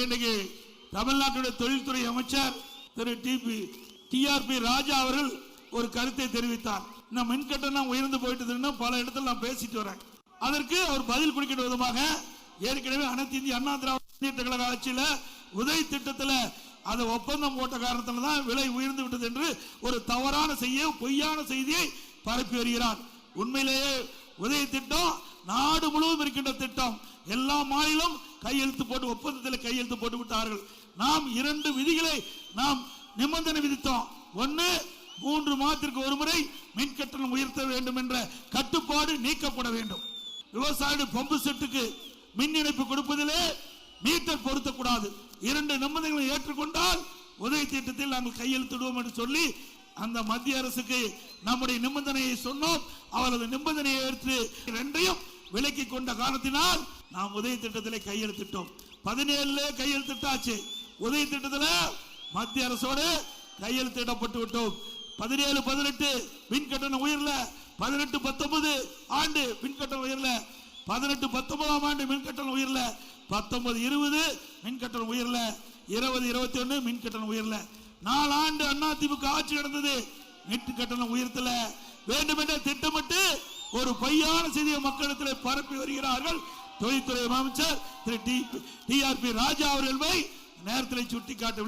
இன்னைக்கு தமிழ்நாட்டுடைய தொழில்துறை அமைச்சர் திரு டிபி டிஆர்பி ராஜா அவர்கள் ஒரு கருத்தை தெரிவித்தார். இந்த மின் கட்டணம் உயர்ந்து போயிட்டதுன்னு பல இடத்துல நான் பேசிட்டு வரேன். அதற்கு அவர் பதில் கொடுக்கிற விதமாக ஏற்கனவே அனைத்து இந்திய அண்ணா திராவிட கழக ஆட்சியில உதவி திட்டத்தில் அதை ஒப்பந்தம் போட்ட காரணத்தில்தான் விலை உயர்ந்து விட்டது என்று ஒரு தவறான செய்ய பொய்யான செய்தியை பரப்பி வருகிறார். உண்மையிலேயே உதவி திட்டம் நாடு முழுவதும் இருக்கின்ற திட்டம். எல்லா மாநிலம் கையெழுத்து போட்டு ஒப்பந்தத்தில் கையெழுத்து போட்டு விட்டார்கள். நாம் இரண்டு விதிகளை நாம் நிபந்தனை விதித்தோம். ஒன்னு மூன்று மாதத்திற்கு ஒரு முறை மின் கட்டணம் உயர்த்த வேண்டும் என்ற கட்டுப்பாடு நீக்கப்பட வேண்டும். விவசாயிகள் பம்பு செட்டுக்கு மின் இணைப்பு கொடுப்பதிலே மீட்டர் பொருத்தக்கூடாது. இரண்டு நிபந்தனைகளை ஏற்றுக்கொண்டால் உதவி திட்டத்தில் நாங்கள் கையெழுத்திடுவோம் என்று சொல்லி அந்த மத்திய அரசுக்கு நம்முடைய நிபந்தனையை சொன்னோம். அவரது நிபந்தனையை ஏற்று விலக்கி கொண்ட காரணத்தினால் நாம் உதவி திட்டத்திலே கையெழுத்திட்டோம். பதினேழுல கையெழுத்திட்டாச்சு. உதவி திட்டத்தில் மத்திய அரசோடு கையெழுத்திடப்பட்டு விட்டோம். பதினேழு பதினெட்டு மின் கட்டணம் உயர்ல பதினெட்டு பத்தொன்பது ஆண்டு மின் கட்டண உயர்ல பதினெட்டு பத்தொன்பதாம் ஆண்டு மின் கட்டணம் உயர்ல பத்தொன்பது இருபது மின் கட்டணம் உயர்ல இருபது இருபத்தி ஒன்று மின் கட்டணம் உயர்ல. நாலு ஆண்டு அண்ணா திமுக ஆட்சி நடந்தது. மின் கட்டணம் உயர்த்தல வேண்டுமென்ற திட்டமிட்டு ஒரு பொய்யான செய்தியை மக்களிடத்தில் பரப்பி வருகிறார்கள். தொழில்துறை அமைச்சர் திரு டி டிஆர்பி ராஜா அவர்கள் நேரத்தில் சுட்டிக்காட்ட